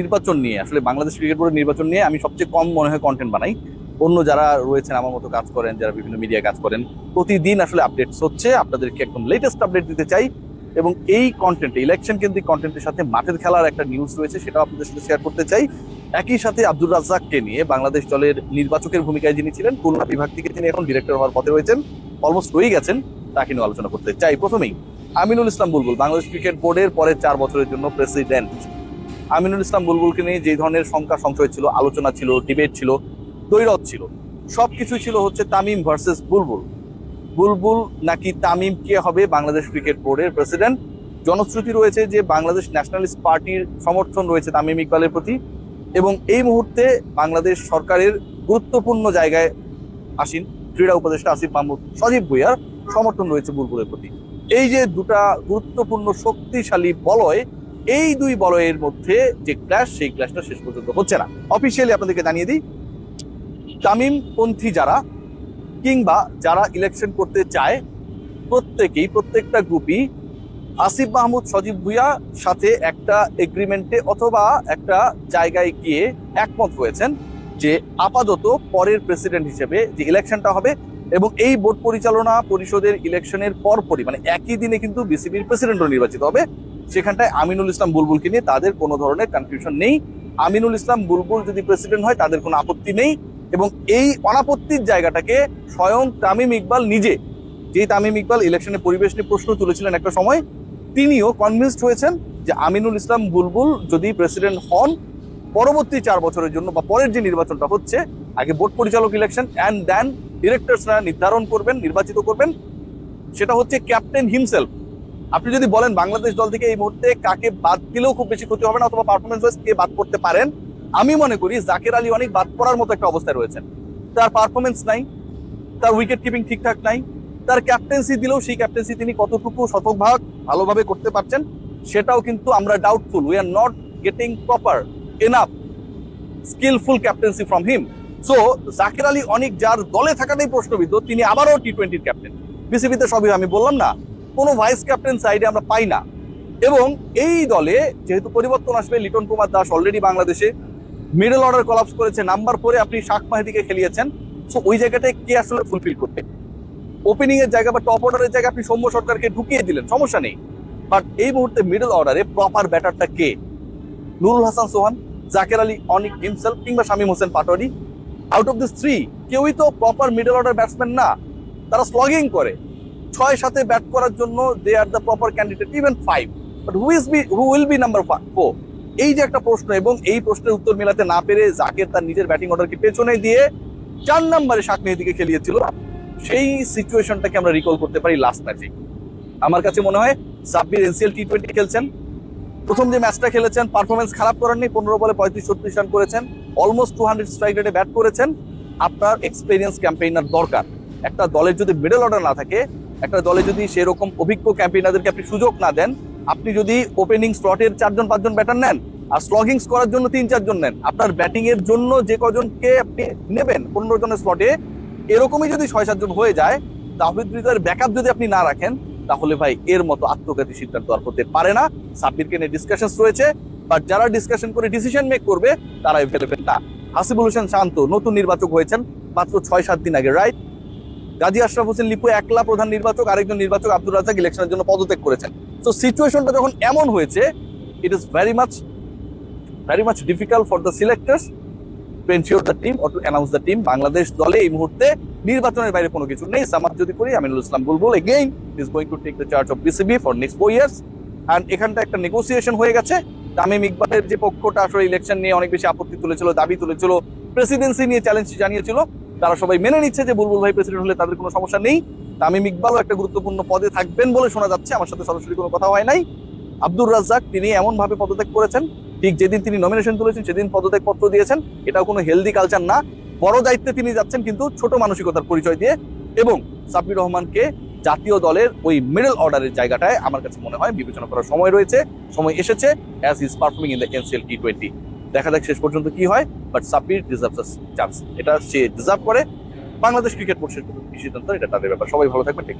নির্বাচন নিয়ে, আসলে বাংলাদেশ ক্রিকেট বোর্ডের নির্বাচন নিয়ে আমি সবচেয়ে কম মনে হয় কন্টেন্ট বানাই। অন্য যারা রয়েছেন, আমার মতো কাজ করেন, যারা বিভিন্ন মিডিয়া কাজ করেন, প্রতিদিন আসলে আপডেটস হচ্ছে। আপনাদেরকে একদম লেটেস্ট আপডেট দিতে চাই। এবং এই কন্টেন্ট ইলেকশন কেন্দ্রিক কন্টেন্টের সাথে মাঠের খেলার একটা নিউজ রয়েছে, সেটাও আপনাদের সাথে শেয়ার করতে চাই। একই সাথে আব্দুর রাজ্জাককে নিয়ে বাংলাদেশ দলের নির্বাচকের ভূমিকায় যিনি ছিলেন, খুলনা বিভাগ থেকে তিনি এখন ডিরেক্টর হওয়ার পথে রয়েছেন। অলমোস্ট হয়ে গেছেন, তাকে নিয়ে আলোচনা করতে চাই। প্রথমেই আমিনুল ইসলাম বুলবুল, বাংলাদেশ ক্রিকেট বোর্ডের পরের চার বছরের জন্য প্রেসিডেন্ট আমিনুল ইসলাম বুলবুলকে নিয়ে যে ধরনের সংখ্যা সংশয় ছিল, আলোচনা ছিল ডিবেট ছিল দৈরত ছিল, সবকিছু ছিল হচ্ছে তামিম ভার্সেস বুলবুল। বুলবুল নাকি তামিম কে হবে? বাংলাদেশ ক্রিকেট বোর্ডের প্রেসিডেন্ট। জনশ্রুতি রয়েছে যে বাংলাদেশ ন্যাশনালিস্ট পার্টির সমর্থন রয়েছে তামিম ইকবালের প্রতি এবং এই মুহূর্তে বাংলাদেশ সরকারের গুরুত্বপূর্ণ জায়গায় আসীন ক্রীড়া উপদেষ্টা আসিফ মাহমুদ, সজীব ভুইয়ার সমর্থন রয়েছে বুলবুলের প্রতি। এই যে দুটা গুরুত্বপূর্ণ শক্তিশালী বলয় এই দুই বলয়ের মধ্যে যে ক্ল্যাশ সেই ক্ল্যাশটা শেষ পর্যন্ত হচ্ছে না। অফিসিয়ালি আপনাদেরকে জানিয়ে দিই তামিম পন্থী যারা কিংবা যারা ইলেকশন করতে চায়, প্রত্যেকেই, প্রত্যেকটা গ্রুপই আসিফ মাহমুদ, সজীব ভুইয়া সাথে একটা এগ্রিমেন্টে অথবা একটা জায়গায় গিয়ে একমত হয়েছেন যে আপাতত পরের প্রেসিডেন্ট হিসেবে যে ইলেকশনটা হবে এবং এই বোর্ড পরিচালনা পরিষদের ইলেকশনের পরপরই মানে একই দিনে কিন্তু বিসিবির প্রেসিডেন্টও নির্বাচিত হবে। সেখানটায় আমিনুল ইসলাম বুলবুলকে নিয়ে তাদের কোনো ধরনের কনফিউশন নেই। আমিনুল ইসলাম বুলবুল যদি প্রেসিডেন্ট হয়, তাদের কোনো আপত্তি নেই এবং এই অনাপত্তির জায়গাটাকে স্বয়ং তামিম ইকবাল নিজে, যেই তামিম ইকবাল ইলেকশনে পরিবেশ নিয়ে প্রশ্ন তুলেছিলেন একটা সময়, তিনিও কনভিন্সড হয়েছেন যে আমিনুল ইসলাম বুলবুল যদি প্রেসিডেন্ট হন, পরবর্তী চার বছরের জন্য বা পরের যে নির্বাচনটা হচ্ছে, আগে বোর্ড পরিচালক ইলেকশন অ্যান্ড দেন ডিরেক্টরসরা নির্ধারণ করবেন, নির্বাচিত করবেন, সেটা হচ্ছে ক্যাপ্টেন হিমসেলফ আপনি যদি বলেন বাংলাদেশ দল থেকে এই মুহূর্তে কাকে বাদ দিলেও খুব বেশি ক্ষতি হবে না অথবা পারফরমেন্স ওয়াইজ কে বাদ করতে পারেন, আমি মনে করি জাকের আলী অনেক বাদ পড়ার মতো একটা অবস্থায় রয়েছেন। তার পারফরমেন্স নাই, তার উইকেট কিপিং ঠিকঠাক নাই, তার ক্যাপ্টেন্সি দিলেও সেই ক্যাপ্টেন্সি তিনি কতটুকু শতভাগ ভালোভাবে করতে পারছেন, সেটাও কিন্তু আমরা doubtful we are not getting proper enough skillful captaincy from him so Zakir Ali অনেক যার দলে থাকাটাই প্রশ্নবিদ্ধ, তিনি আবারও টি টোয়েন্টির ক্যাপ্টেন বিসিবিতে সবই আমি বললাম না কোনো ভাইস ক্যাপ্টেন সাইডে আমরা পাই না। এবং এই দলে যেহেতু পরিবর্তন আসবে, লিটন কুমার দাস অলরেডি বাংলাদেশে মিডল অর্ডার কলাপস করেছে নাম্বার পরে আপনি শাক মাহিদিকে খেলিয়েছেন। সো ওই জায়গাটায় কে আসলে ফুলফিল করবে? ওপেনিং এর জায়গা বা টপ অর্ডারের জায়গা আপনি সৌম্য সরকারকে ঢুকিয়ে দিলেন, সমস্যা নেই। বাট এই মুহূর্তে মিডল অর্ডারে প্রপার ব্যাটারটা কে? নুরুল হাসান সোহান, জাকের আলী অনিক হিমসেল কিংবা Shamim Hossain Patwari. Out of this three কেউই তো প্রপার মিডল অর্ডার ব্যাটসম্যান না। তারা স্লগিং করে। ছয় সাথে ব্যাট করার জন্য they are the proper candidate even five but who is be who will be number four এই যে একটা প্রশ্ন এবং এই প্রশ্নের উত্তর মেলাতে না পেরে জাকের তার নিজের ব্যাটিং অর্ডারকে পেছনে দিয়ে চার নম্বরে শাক মেহেদিকে খেলিয়েছিল। সেই সিচুয়েশনটাকে আমরা রিকল করতে পারি লাস্ট ম্যাচে আমার কাছে মনে হয় সাব্বির এনসিএল টি টোয়েন্টি খেলছেন। প্রথম যে ম্যাচটা খেলেছেন পারফরমেন্স খারাপ করেননি, পনেরো বলে পঁয়ত্রিশ, ছত্রিশ রান করেছেন। অলমোস্ট টু হান্ড্রেড স্ট্রাইক রেটে ব্যাট করেছেন। আপনার এক্সপিরিয়েন্স ক্যাম্পেইনার দরকার। একটা দলের যদি মিডল অর্ডার না থাকে একটা দলে যদি সেরকম অভিজ্ঞ ক্যাম্পেইনারদেরকে আপনি সুযোগ না দেন, আপনি যদি ওপেনিং স্লটের চারজন, পাঁচজন ব্যাটার নেন আর স্লগিংস করার জন্য তিন, চারজন নেন, আপনার ব্যাটিং এর জন্য যে কজনকে আপনি নেবেন পনেরো জনের স্লটে এরকমই যদি ছয় সাতজন হয়ে যায়, তাহিদ হৃদয়ের ব্যাকআপ যদি আপনি না রাখেন, তাহলে ভাই এর মতো আত্মঘাতী সিদ্ধান্ত আর হতে পারে না। সাব্বিরকে নিয়ে ডিসকাশন রয়েছে বাট যারা ডিসকাশন করে ডিসিশন মেক করবে তারা এভেলেবেল না। হাসিবুল হোসেন শান্ত, নতুন নির্বাচক হয়েছেন, মাত্র ছয়, সাত দিন আগে রাইট গাজী আশরাফ হোসেন লিপু একলা প্রধান নির্বাচক, আরেকজন নির্বাচক আব্দুল রাজাক ইলেকশনের জন্য পদত্যাগ করেছেন। তো সিচুয়েশনটা যখন এমন হয়েছে it is very much very much difficult for the selectors to ensure the team or to announce the team Bangladesh দলে এই মুহূর্তে নির্বাচনের বাইরে কোনো কিছু নেই। সামাদ যদি করি, Aminul Islam Bulbul again is going to take the charge of BCB for next four years and এখানটা একটা নেগোসিয়েশন হয়ে গেছে। তামিম ইকবালের যে পক্ষটা আসলে ইলেকশন নিয়ে অনেক বেশি আপত্তি তুলেছিল, দাবি তুলেছিল প্রেসিডেন্সি নিয়ে চ্যালেঞ্জ জানিয়েছিল। তারা সবাই মেনে নিচ্ছে যে বুলবুল ভাই প্রেসিডেন্ট হলে তাদের কোনো সমস্যা নেই। তামিম ইকবালও একটা গুরুত্বপূর্ণ পদে থাকবেন বলে শোনা যাচ্ছে। আমার সাথে সরাসরি কোনো কথা হয় নাই। আব্দুর রাজ্জাক, তিনি এমন ভাবে পদত্যাগ করেছেন, ঠিক যেদিন তিনি নমিনেশন তুলেছেন, সেদিন পদত্যাগ পত্র দিয়েছেন। এটাও কোনো হেলদি কালচার না। বড় দায়িত্বে তিনি যাচ্ছেন কিন্তু ছোট মানসিকতার পরিচয় দিয়ে এবং সাব্বির রহমানকে জাতীয় দলের ওই মিডল অর্ডারের জায়গাটায় আমার কাছে মনে হয় বিবেচনা করার সময় রয়েছে, সময় এসেছে as is performing in the NCL T twenty দেখা যাক শেষ পর্যন্ত কি হয় বাট সাব্বির ডিজার্ভ চান্স এটা সে ডিজার্ভ করে, বাংলাদেশ ক্রিকেট বোর্ড সিদ্ধান্ত এটা তাদের ব্যাপার। সবাই ভালো থাকবে টেক